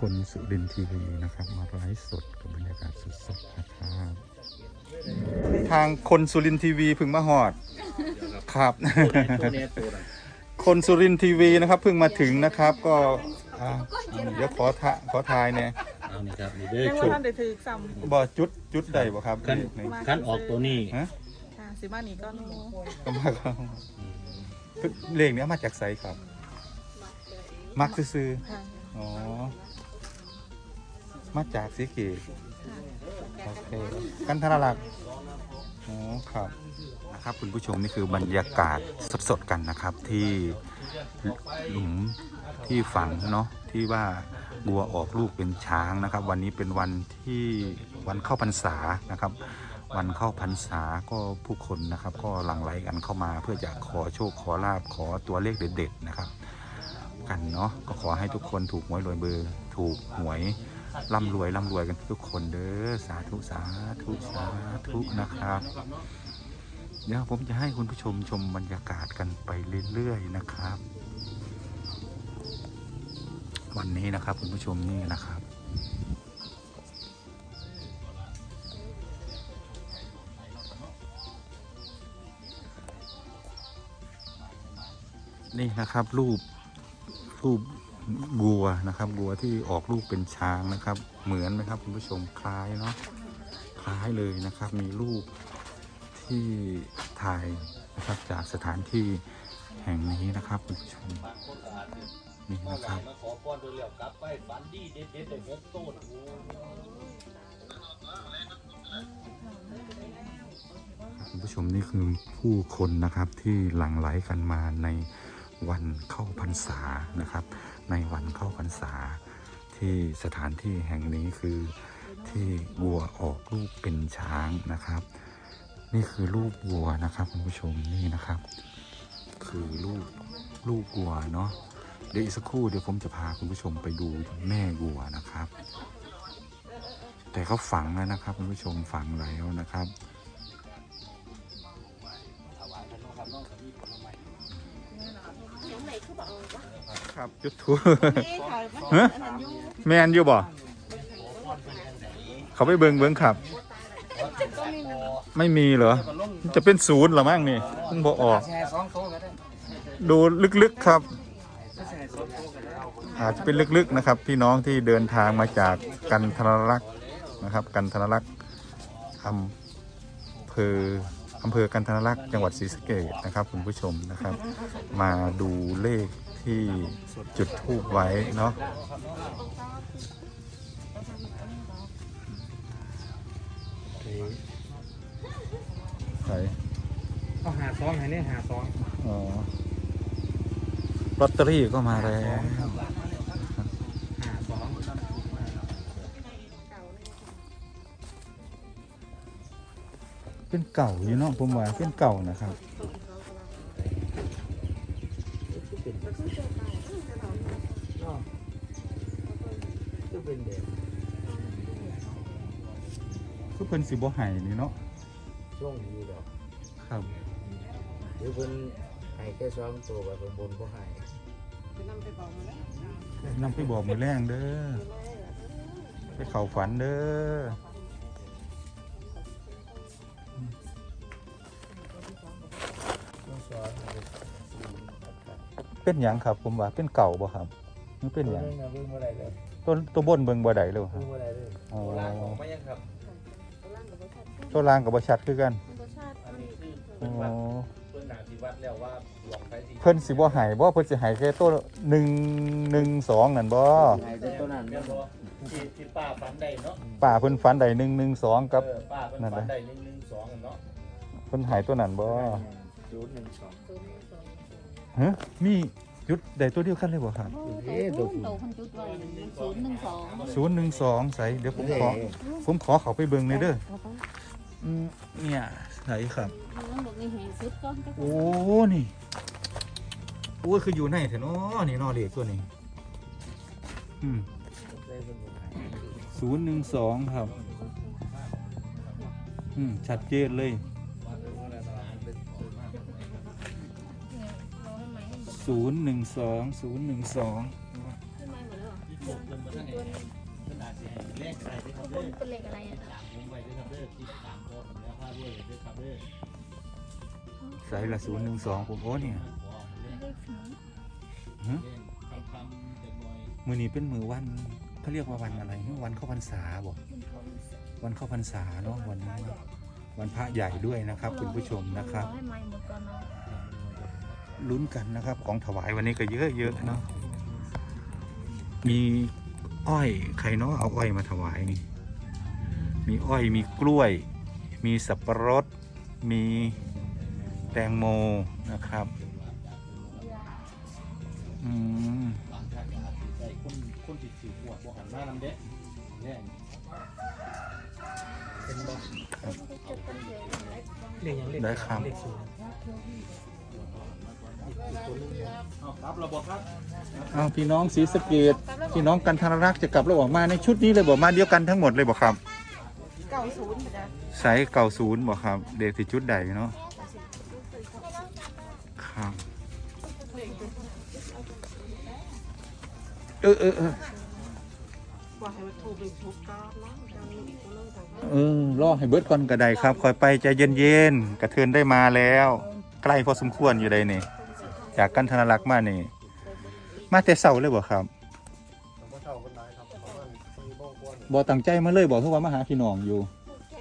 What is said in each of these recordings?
คนสุรินทร์ทีวีนะครับ มาไลฟ์สดกับบรรยากาศสดๆนะครับทางคนสุรินทร์ทีวีเพึ่งมาหอดครับตัวเนี้ยตัวนั้นคนสุรินทร์ทีวีนะครับเพิ่งมาถึงนะครับก็อ่าเดี๋ยวขอทะขอทายเนี่ยเอานี่ครับนี่เด้อยังโชว่าคท่านได้ถือซ้บ่จุดจุดใดบ่ครับขั้นเลขนี้ขั้นออกตัวนี้ ฮะำค่ะสิมานี่ก็หนูก็มาครับเลขเนี้ยมาจากไสครับ มักซื้อค่ะๆอ๋อ มาจากสีเกตโอเคกันธนรักษ์อ๋อครับนะครับคุณผู้ชมนี่คือบรรยากาศสดๆกันนะครับที่หลุมที่ฝังเนาะที่ว่าบัวออกลูกเป็นช้างนะครับ วันนี้เป็นวันที่วันเข้าพรรษานะครับวันเข้าพรรษาก็ผู้คนนะครับ ก็หลั่งไหลกันเข้ามาเพื่อจะขอโชคขอลาบขอตัวเลขเด็ดๆนะครับ กันเนาะก็ขอให้ทุกคนถูกหวยรวยเบอร์ ถูกหวย ร่ำรวยร่ำรวยกันทุกคนเด้อสาธุสาธุสาธุนะครับ เดี๋ยวผมจะให้คุณผู้ชมชมบรรยากาศกันไปเรื่อยๆนะครับ วันนี้นะครับคุณผู้ชมนี่นะครับนี่นะครับรูปรูป บัวนะครับบัวที่ออกลูกเป็นช้างนะครับ เหมือนไหมครับคุณผู้ชมคล้ายเนาะคล้ายเลยนะครับ มีรูปที่ถ่ายนะครับจากสถานที่แห่งนี้นะครับคุณผู้ชมนี่นะครับมาขอพรโดยเรียบกลับไปฝันดีเด็ดเด็ดเลยหกต้นคุณผู้ชมนี่คือผู้คนนะครับที่หลั่งไหลกันมาในวันเข้าพรรษานะครับ ในวันเข้าพรรษา ที่สถานที่แห่งนี้คือที่วัวออกลูกเป็นช้างนะครับ นี่คือลูกวัวนะครับคุณผู้ชมนี่นะครับ คือลูกลูกวัวเนาะเดี๋ยวอีกสักครู่เดี๋ยวผมจะพาคุณผู้ชมไปดูแม่วัวนะครับ แต่เขาฝังแล้วนะครับคุณผู้ชมฝังแล้วนะครับ ครับจุดทูบนี่ค่ะฮะอันนั้นอยู่แมนอยู่บ่เขาไปเบิงเบิงครับไม่มีเหรอจะเป็นศูนย์เหรอมั่งนี่มันบ่ออก แชร์สองโต๊ะก็ได้ดูลึกๆครับแชร์สองโต๊ะก็ได้เอาอาจจะเป็นลึกๆนะครับ พี่น้องที่เดินทางมาจากกันทรลักษณ์นะครับ กันทรลักษณ์อำเภออำเภอกันทรลักษณ์จังหวัดศรีสะเกษนะครับคุณผู้ชมนะครับ มาดูเลข ที่จุดทูบไว้เนาะใส่เอาหาซองให้เนี่ยหาซองอ๋อลอตเตอรี่ก็มาแล้วหาซองเป็นเก่าอยู่เนาะผมว่าเป็นเก่านะครับ เพิ่นสิบ่ให้นี่เนาะช่วงนี้ดอกครับหรือเพิ่นให้แค่สองตัวกับเพิ่นบนบ่ให้นำไปบอกมือแรงเด้อไปเข้าฝันเด้อต้องสอนให้เป็นศีลอัตตะเป็นหยังครับผมว่าเป็นเก่าบ่ครับมันเป็นหยังเบิ่งนะเบิ่งบ่ได้เลยตัวตัวบนเบิ่งบ่ได้เลยครัเบิ่บงบ่ได้เลยอ๋อ ตัวล่างกับบ่ชัดคือกันอันนี้คืออ๋เพิ่นวัดอเพิ่นหนาที่วัดแล้วว่าหลวงไผสิเพิ่นสิบ่ให้บ่เพิ่นสิให้แค่ตัว1 1 2นั่นบ่ให้แต่ตัวนั้นแม่นบ่ที่ที่ป้าฝันได้เนาะป้าเพิ่นฝันได้1 1 2กับ เออป้าเพิ่นนั่นฝันนะได้หนึ่งหนึ่งสองเนาะเพิ่นให้ตัวนั้นบ่ศูนย์หนึ่งสองฮะมีจุดได้ตัวเดียวกันเลยบ่ครับเอ๊ะตัวศูนย์โตพันจุดไว้ศูนย์หนึ่งสองศูนย์หนึ่งสองใส่เดี๋ยวผมขอผมขอเขาไปเบิ่งในอยเด้ออืม เนี่ยใส่ครับ มันบอกนี่ให้สุดก่อนก็โอ้ นี่ โอ้ยคืออยู่ในแถเนาะนี่เนอเด็กตัวนี้ อืมได้เพิ่นบ่ให้ศูนย์หนึ่งสองครับ อืม ชัดเจนเลยศูนย์หนึ่งสองศูนย์หนึ่งสองลูกเพิ่นบ่ทันได้เพิ่นอาจสิให้เลขอะไรด้วยครับเด้อเป็นเลขอะไร อะตามผมไว้ด้วยครับเด้อที่ตามตัวผมแล้วพาด้วยเด้อครับเด้อใส่ละศูนย์หนึ่งสองผมโอ้เนี่ยขอเลขเลขสีหึเลขคำๆจักหน่อยมือนี้เป็นมือวันเขาเรียกว่าวันอะไรหึวันเข้าพรรษาบ่มันเขาวันเข้าพรรษาเนาะวันนี้เนาะวันพระใหญ่ด้วยนะครับ คุณผู้ชมนะครับ ให้ไม้หมดก่อนเนาะลุ้นกันนะครับ ของถวายวันนี้ก็เยอะๆเนาะมีอ้อยใครเนาะเอาอ้อยมาถวายนี่ มีอ้อยมีกล้วย มีสับปะรด มีแตงโมนะครับอืมบางท่านก็อาจสิได้คนคนที่ถือหวดบ่หันมานำเด้เนี่ยเป็นบ่เลขยังเลขได้ครับเลขศูนย์เอาครับเราบอกครับอ้าวพี่น้องศรีสะเกดพี่น้องกันทรรักษ์จะกลับแล้วบอกมาในชุดนี้เลยบอกมาเดียวกันทั้งหมดเลยบอกครับ เก้าศูนย์จ้ะไซส์เก่าศูนย์บอกครับ เด็กสิชุดใดเนาะครับเออเออเออว่าให้มันถูกเป็นถูกก้อนเนาะจังนี้อีกตัวนึงต่างหากเออรอให้เบิดก่อนก็ได้ครับคอยไปใจเย็นๆกระเทือนได้มาแล้ว ใกล้พอสมควรอยู่ใดนี่จากกันธนรักษ์มานี่ มาแต่เสาเลยบ่ครับ บ่ตั้งใจมาเลยบอกคือว่ามาหาพี่น้องอยู่ ตั้งใจ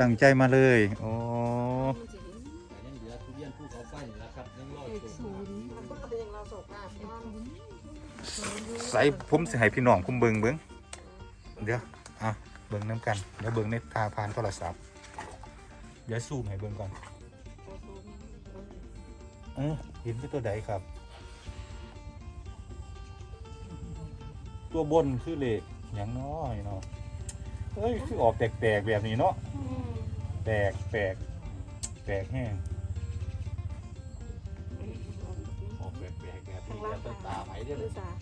ตั้งใจมาเลยโอ้แต่ยังเหลือทุเรียนภูเขาไฟนี่แหละครับยังรออยู่มันก็เป็นอย่างเราส่งมาเพราะว่าใส่ผมสิให้พี่น้องผมเบิ่งเบิ่งเดี๋ยวอะเบิ่งน้ำกันเดี๋ยวเบิ่งในตาผ่านโทรศัพท์เดี๋ยวซูมให้เบิ่งก่อนเออเห็นเป็นตัวใดครับ ตัวบนคือเลข หยังน้อยเนาะเอ้ยคือออกแตกๆแบบนี้เนาะแตกแปลกแปลกแห้งออกแปลกๆแบบนี้แล้วเป็นตาไผเด้อลูกสาว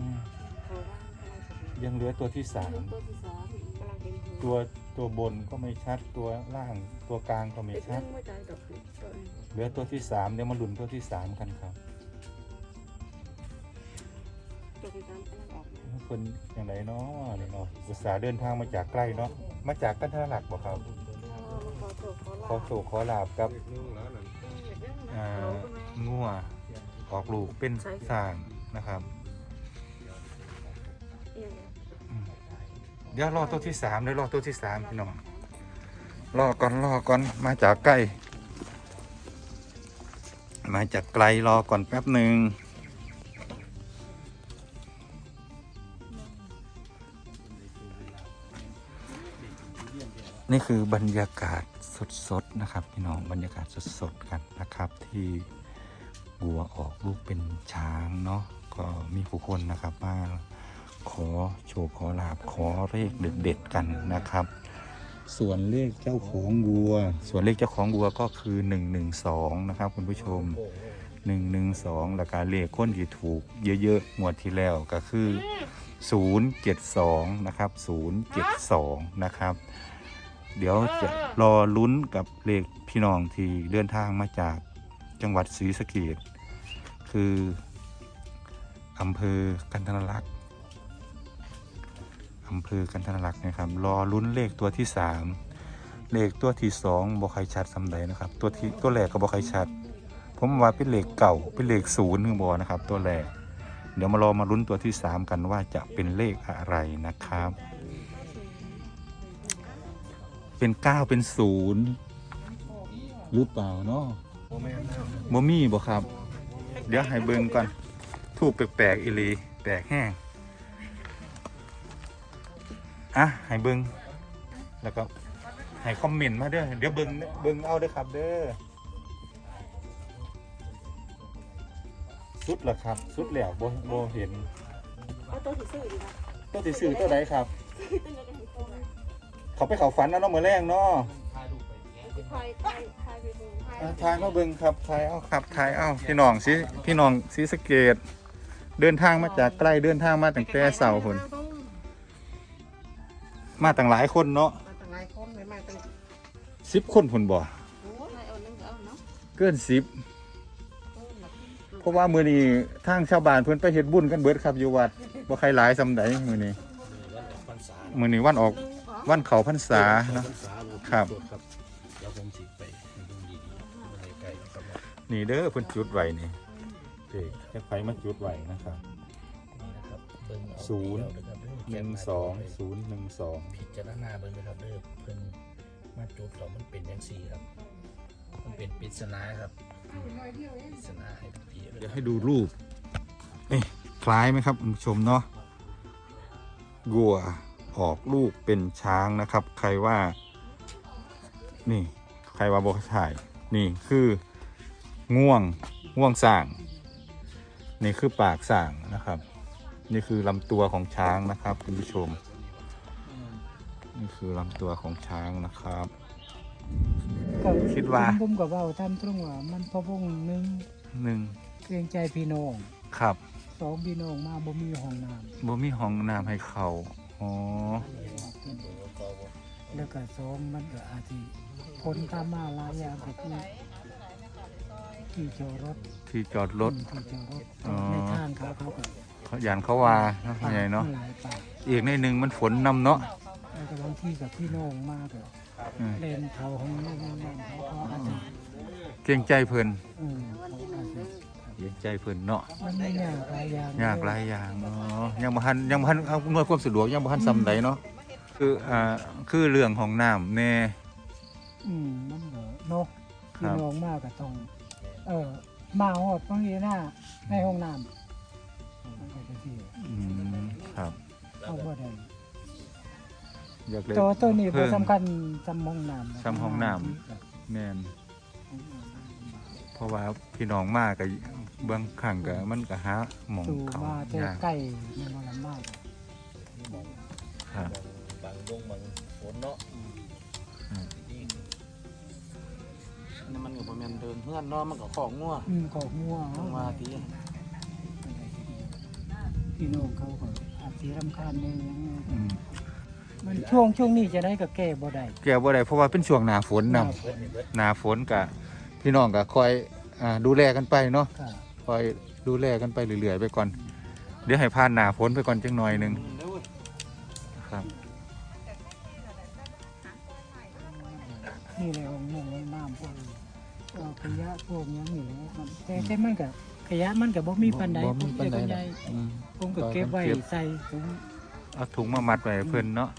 อืมเขาว่าอะไรสักอย่างยังเหลือตัวที่สามตัวที่สามกำลังเป็นหูตัวตัวบนก็ไม่ชัดตัวล่างตัวกลางก็ไม่เป็นชัเรื่อดงไม่ใจดอกตัวเองเหลือตัวที่สามเดี๋ยวมาลุ้นตัวที่สามกันครับ ตัวที่สามกำลังออกคนอย่างไรเนาะนี่เนาะอุตส่าห์เดินทางมาจากใกล้เนาะมาจากกันทรลักบ่ครับขอโทษขอขอลาโศกขอลาบกับอ่างัวออกลูกเป็นสร้างนะครับอืมเดี๋ยวรอตัวที่สามเดี๋ยวรอตัวที่สามพี่น้องรอก่อนรอก่อนมาจากใกล้ มาจากไกลรอก่อนแป๊บหนึ่ง นี่คือบรรยากาศสดๆนะครับพี่น้องบรรยากาศสดๆกันนะครับ ที่วัวออกลูกเป็นช้างเนาะก็มีผู้คนนะครับมาขอโชว์ขอลาบขอเลขเด็ดๆกันนะครับ ส่วนเลขเจ้าของวัว ส่วนเลขเจ้าของวัวก็คือ 112 นะครับ คุณผู้ชม 112 แล้วก็เลขคนที่ถูกเยอะๆงวดที่แล้วก็คือ 072 นะครับ 072 นะครับ เดี๋ยวจะรอลุ้นกับเลขพี่น้องที่เดินทางมาจากจังหวัดศรีสะเกดคืออำเภอกันทรลักษ์อำเภอกันทรลักษ์นะครับ รอลุ้นเลขตัวที่สามเลขตัวที่สองบอใครชัดสำใดนะครับ ตัวที่ตัวแรกก็บอใครชัด ผมว่าเป็นเลขเก่าเป็นเลขศูนย์หนึ่งบอนะครับ ตัวแรกเดี๋ยวมารอมาลุ้นตัวที่สามกันว่าจะเป็นเลขอะไรนะครับ เป็นเก้าเป็นศูนย์หรือเปล่าเนาะโมเมนต์แล้วบ่มีบ่ครับ เดี๋ยวให้เบิ่งก่อนถูกแปลกๆอีหลีแปลกแห้งอะให้เบิ่งแล้วก็ให้คอมเมนต์มาเด้อเดี๋ยวเบิ่งเบิ่งเอาเด้อครับเด้อสุดแล้วครับสุดแล้วบ่บ่เห็นเอาตัวที่ซื้อดีกว่าตัวที่ซื้อตัวใดครับ เขาไปเขาฝันนะเนาะเมื้อแรงเนาะถ่ายรูปไปแกะไทยไทยไทยไปดูไทยอะถ่ายมาเบิ่งครับถ่ายเอาครับถ่ายเอาพี่น้องสิพี่น้องศรีสะเกดเดินทางมาจากใกล้เดินทางมาตั้งแต่เสาร์พุ่นมาตั้งหลายคนเนาะมาตั้งหลายคนไม่มาตั้งสิบคนพุ่นบ่โอ้ยให้เอานึ่งเอาเนาะเกินสิบเพราะว่ามือนี้ทางชาวบ้านเพิ่นไปเฮ็ดบุญกันเบิดครับอยู่วัดบ่ใครหลายซำใดมื้อนี้มื้อนี้วันออก วันเข้าพรรษาเนาะพรรษาโอ้ครับโทษครับ เดี๋ยวผมสิไปดูดีๆบ่ได้ไกลนะครับว่านี่เด้อเพิ่นจุดไว้นี่เด็กแค่ไฟมาจุดไว้นะครับ นี่นะครับเบิ่งเอาศูนย์ เดียวนะครับเด้อหนึ่งสองศูนย์หนึ่งสองพิจารณาเบิ่งนะครับเด้อเพิ่นมาจุดแล้วมันเป็นจังซี่ครับ มันเป็นปริศนาครับปริศนาให้พี่ๆเดี๋ยวให้ดูรูปเอ๊ะคล้ายไหมครับคุณผู้ชมเนาะวัว ออกลูกเป็นช้างนะครับ ใครว่า นี่ ใครว่าบอกถ่าย นี่คือง่วงง่วงส่าง นี่คือปากส่างนะครับ นี่คือลำตัวของช้างนะครับคุณผู้ชม นี่คือลำตัวของช้างนะครับก็คิดว่า ผมก็เว้าตามตรงว่ามันพะวงหนึ่งหนึ่งเกรงใจพี่น้องครับสองพี่น้องมาบ่มีห้องน้บ่มีห้องน้ำให้เขา อ๋อำแล้วก็สองมันก็อาจสิผลตามมาหลายอย่างก็คือที่จอดรถที่จอดรถ ที่จอดรถอ๋อ ในทางเขาเขาก็เขายานเขาว่าเนาะใหญ่เนาะหลายปากอีกในหนึ่งมันฝนนำเนาะแล้วก็บางที่กับพี่น้องมาก็อืมเล่นเขาห้องน้ำน้ำเขาก็อาจจะเกรงใจเพิ่น เออเขา อาจจะเกรงใจเพิ่นเนาะมันไม่ยากหลายอย่างยากหลายอย่างอ๋อยังบ่ทันยังบ่ทันเอาหน่วยความสะดวกยังบ่ทันซำใดเนาะคืออ่าคือเรื่องของน้ำแน่อืมมันก็เนาะคพี่รับน้องมากก็ต้องเออมาหอดบางทีหน้าในห้องน้ำมันก็จะที่อืมครับเอาบ่ได้อยากเลยตัวตัวนี้เพิ่บ่มสำคัญจำห้องน้ำจำห้องน้แม่นเพราะว่าพี่น้องมาก็เบื้องข้างก็มันก็หาหม่องสู่เขามาแต่ยากใกล้มันบ่ลำบากครับบางดงบางฝนเนาะอืมนี่นี่มันก็บ่แม่นเดินเฮือนเนาะมันก็ของงัวอืมขอกงัวต้องว่าติพี่น้องเขาก็อาจสิรำคาญในหยังอืมมันช่วงช่วงนี้จะได้ก็แก้บ่ได้แก้บ่ได้เพราะว่าเป็นช่วงหน้าฝนหน้านำฝนหน้าฝนก็พี่น้องก็คอย อ่าดูแลกันไปเนาะก็คอยดูแลกันไปเรื่อยๆไปก่อน เดี๋ยวให้ผ่านหน้าฝนไปก่อนจังหน่อยหนึงเด้อเว้ยครับ นี่แหละห้องน้ำห้องน้ำพวกเอ่อขยะพวกหยังนี่แหละมันแต่แต่มันก็ขยะมันก็บ่มีปานใดบ่มีปานใดผมหรใหอญ่กอืม ผมก็เก็บไว้ใส่ถุงเอาถุงมามัดไว้ให้เพิ่นเนาะ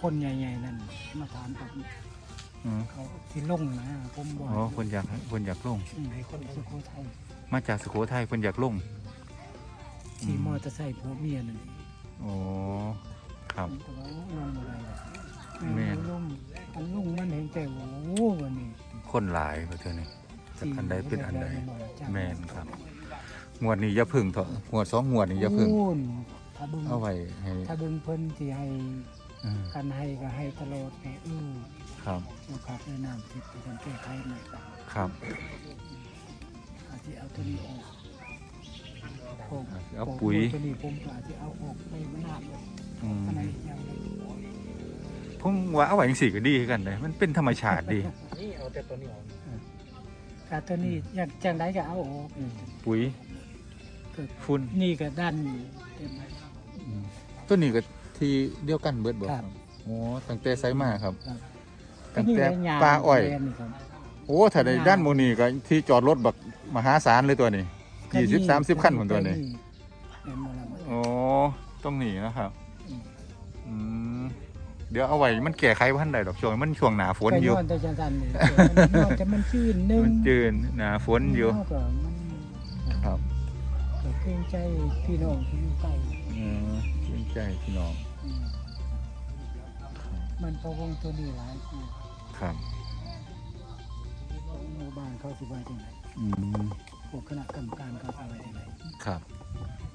คนใหญ่ๆนั่นมาถามผม อืมเขาที่ลงนะผมบอกอ๋อเพิ่นอยากเพิ่นอยากลง อืมให้คนสุโขทัยมาจากสุโขทัยเพิ่นอยากลง ขี่มอเตอร์ไซค์ผัวเมียนั่นอ๋อ ครับผมก็ว่าลงอะไรล่ะแม่นลงอันลงมันเห็นแต่โอ้โหวันนี้คนหลายว่าเท่านี้จากอันใดเป็นอันใดจ้ะแม่นครับ งวดนี้อย่าพึ่งเถอะงวดสองงวดนี้อย่าพึ่งโอ้นถ้าเบึงเอาไว้ให้ถ้าเบึงเพิ่นที่ให้อืมกันให้ก็ให้ตลอดไงเออ ครับโอกาสในน้ำทิพย์ที่กันแก้ไขใหม่ก็ครับอาจจะเอาตัวนี้ออกผมเอาปุ๋ยตัวนี้ผมก็อาจจะเอาออกไปมันหนักเลยอืมอันไหนยังผมว่าเอาไว้จังซี่ก็ดีคือกันเลยมันเป็นธรรมชาติดี นี่เอาแต่ตัวนี้ออกกาตัวนี้อยากจังไดก็เอาออกนี่ปุ๋ยก็ฝุ่นนี่ก็ดันเต็มอืมตัวนี้ก็ที่เดียวกันเบิดบ่ครับ โอ้ตั้งแต่ไซมาครับ ครับ ตั้งแต่ก็นี่ก็ยางปลาอ้อยแดงนี่ครับโอ้ถ้าได้ยางด้านโมนี่ก็ที่จอดรถบักมหาศาลเลยตัวนี้ยี่สิบสามสิบขั้นของตัวนี้แม่นบ่ล่ะมันโอ้ต้องหนีนะครับอืมอืมเดี๋ยวเอาไว้มันแก่ไขพันใดดอกช่วงมันช่วงหนาฝนก็อยู่ย้อนแต่จังซั่นนี่มันย้อนแต่มันชื่นหนึงมันจืนหนาฝนอยู่เฮาก็มันครับก็เกรงใจพี่น้องที่อยู่ใกล้เออเกรงใจพี่น้องอืมมันพะวงตัวนี้หลาย คือครับหมู่บ้านเขาสิว่าจังไดอืมพวกคณะกรรมการเขาสิว่าจังไดครับ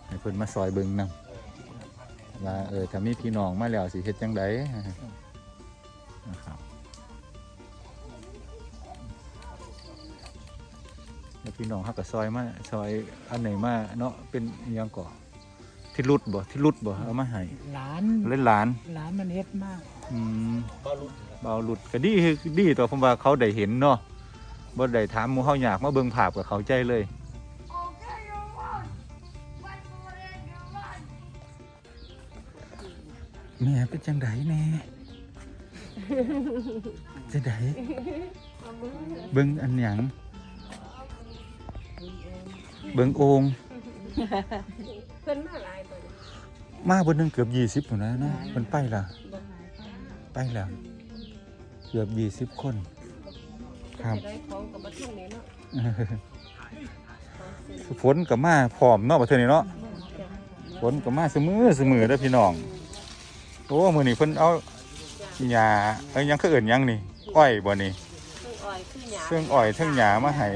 ให้เพิ่นมาซอยเบิ่งนำว่าเออถ้ามีพี่น้องมาแล้วสิเฮ็ดจังไดนะครับแล้วพี่น้องเฮาก็ซอยมาซอยอันไหนมาเนาะเป็นอิหยังก่อที่รุดบ่ที่รุดบ่เอามาให้หลานเล่นหลาน หลานมันเฮ็ดมากอืมก็รุ่น เบาหลุดก็ดีคือดีตัวผมว่าเขาได้เห็นเนาะบ่ได้ถามหมู่เฮาอยากมาเบิ่งภาพกับเขาใจเลยแม่เป็นจังไดแน่จังไดเบิ่งอันหยังเบิ่งโองเพิ่นมาหลายตัวมาเบนหนึงเกือบยี่สิบอยู่นะเนาะมันไปละไปแล้ว เกือบยี่สิบคน ครับจะได้ของกับบัตรนี้เนาะฝนกับมาพร้อมเนาะประเทศนี้เนาะฝนกับมาเสมอเสมอเด้อพี่น้องโอ้มือนี่เพิ่นเอาหญ้าเอ้ยหยังคือเอิ่นหยังนี่อ้อยบ่นี่เครื่องอ้อยคือหยาเครื่องอ้อยเครื่องหญ้ามาให้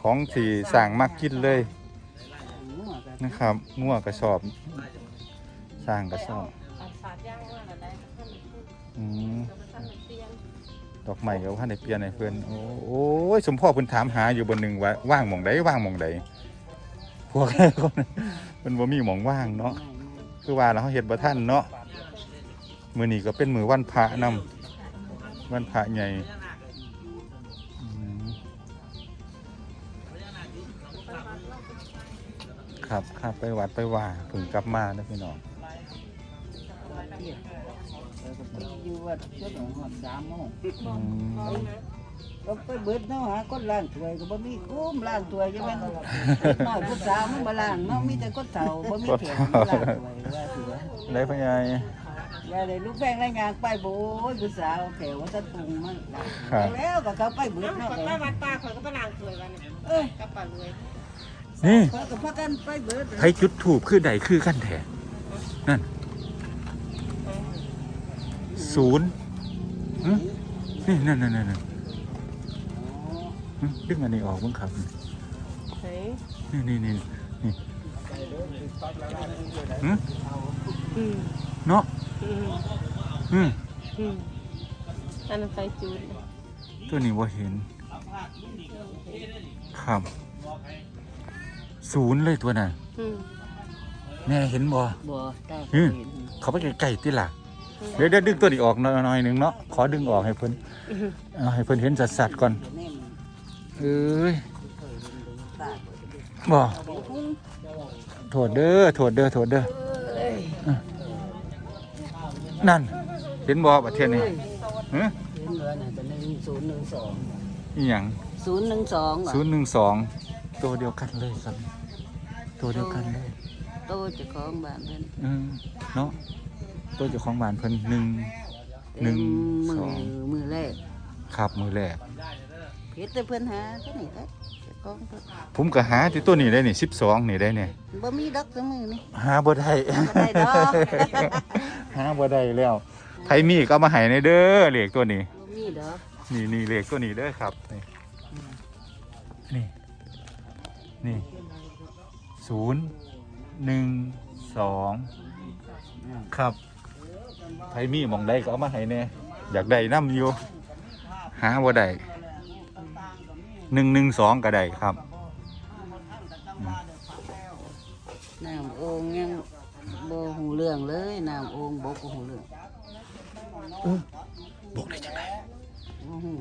ของที่สร้างมักกินเลยนะครับงัวกระสอบสร้างกระสอบอัดสาดย่างว่าละได้ท่านพูดอืม ดอกไม้ก็ว่าได้เปลี่ยนให้เพิ่อ้โอ้ยสมพ่อเพิ่นถามหาอยู่บนหนึงว่าว่างหมองใดว่างหมองใดพวกคนเพิ่นบ่มีหมองว่างเนาะคือว่าเราเฮ็ดบ่ทันเนาะมื้อนี้ก็เป็นมื้อวันพระนำวันพระใหญ่ครับครับไปวัดไปว่าเพิ่งกลับมานะพี่น้อง อยู่วัดจนหอดสามโมงอืมก็ไปเบิดเนาะหาคนล้างถ้วยก็บ่มีคุ้มล้างถ้วยยังแม่นน้อยผู้สาวมันบ่ล้างเนาะมีแต่คนเฒ่าบ่มีแขกมาล้างถ้วยว่าสิว่าได้พ่อใหญ่ว่าได้ลูกแป้งได้งานไปโบยผู้สาวแขวว่าจะปรุงมันครับแล้วก็เขาไปเบิดเนาะคนไปวัดป่าคนก็ไปล้างถ้วยวันนี้เอ้ยกับป่าเลยนี่เขาก็พากันไปเบิดใครจุดถูกคือใดคือกันแท้นั่น ศูนย์หึนี่นั่นนั่นนั่นนั่นหึดึงอันนี้ออกมั้งครับเฮ้ยนี่นี่นี่นี่หึอืมเนาะอืมอืมอืมอันนั้นไฟจูดตัวนี้ว่าเห็นครับศูนย์เลยตัวน่ะอืมแม่เห็นบ่บ่ตาอืเห็มนเขาไปไกลๆติล่ะ เดี๋ยวเดี๋ยวดึงตัวนี้ออกหน่อยหนึ่งเนาะขอดึงออกให้เพิ่นเอาให้เพิ่นเห็นสัดๆก่อนแน่นเอ้ยตาบ่โทษเด้อโทษเด้อโทษเด้ออะนั่น เห็นบ่ประเทศนี้ฮะเห็นว่าน่ะจะหนึ่งศูนย์หนึ่งสองอีหยังศูนย์หนึ่งสองศูนย์หนึ่งสองตัวเดียวกันเลยครับ ตัวเดียวกันเลยโตเจะของบ้านเพิ่นอืมเนาะ ตัวเจ้าของบ้านเพิ่นหนึ่งหนึ่งมืสอองมือแรกครับมือแรกเฮ็ดแต่เพิ่นหาเท่านี้แหละเจ้าของเพิ่นผมก็หาที่ตัวนี้ได้นี่สิบสองนี่ได้เนี่ยบ่มีดอกซะมือนี่หาบ่ได้บ่ได้ดอกหาบ่ได้แล้วไผมีก็เอามาให้ในเด้อเลขตัวนี้บ่มีดอกนี่นี่เลขตัวนี้เด้อครับนี่นี่นี่ศูนย์หนึ่งสองครับ ไผมีหมองใดก็เอามาให้แน่อยากได้น้ำอยู่ หาบ่ได้หนึ่งหนึ่งสองก็ได้ครับ น้ำโอ่งยังบ่หูเรื่องเลยน้ำโอ่งบ่หูเรื่องบอกได้จังไดบ่หู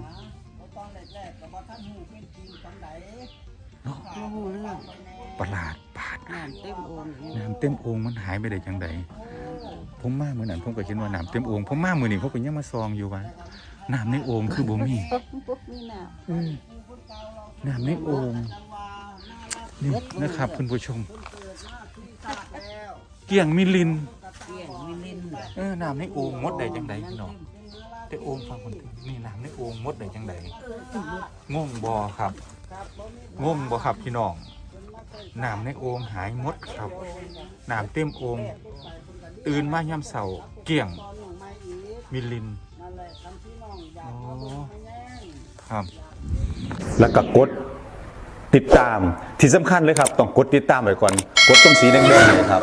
บ่หูเรื่องประหลาดปาดน้ำเต็มโอ่งอยู่น้ำเต็มโองค์มันหายไปได้จังได ผมมาเมื่อนั้นผมก็คิดว่าน้ำเต็มโองค์ผมมาเมื่อนี้ผมก็ยังมาซองอยู่ว่าน้ำในโองค์คือบ่มีบ่มีน้ำอืมน้ำในโองค์นี่นะครับคุณผู้ชม เกี่ยงมิลินเกี้ยงมีลิ้นเออน้ำในโองค์หมดได้จังไดพี่น้องแต่โองค์ฟังคนถึงนี่น้ำในโองค์หมดได้จังไดงงบ่ครับงงบ่ครับพี่น้องน้ำในโองค์หายหมดครับน้ำเต็มโองค์ ตื่นมายามเสาเกี่ยงมิลินโอ้ครับแล้วก็กดติดตามที่สำคัญเลยครับ ต้องกดติดตามไว้ก่อน กดตรงสีแดงๆเนยครับ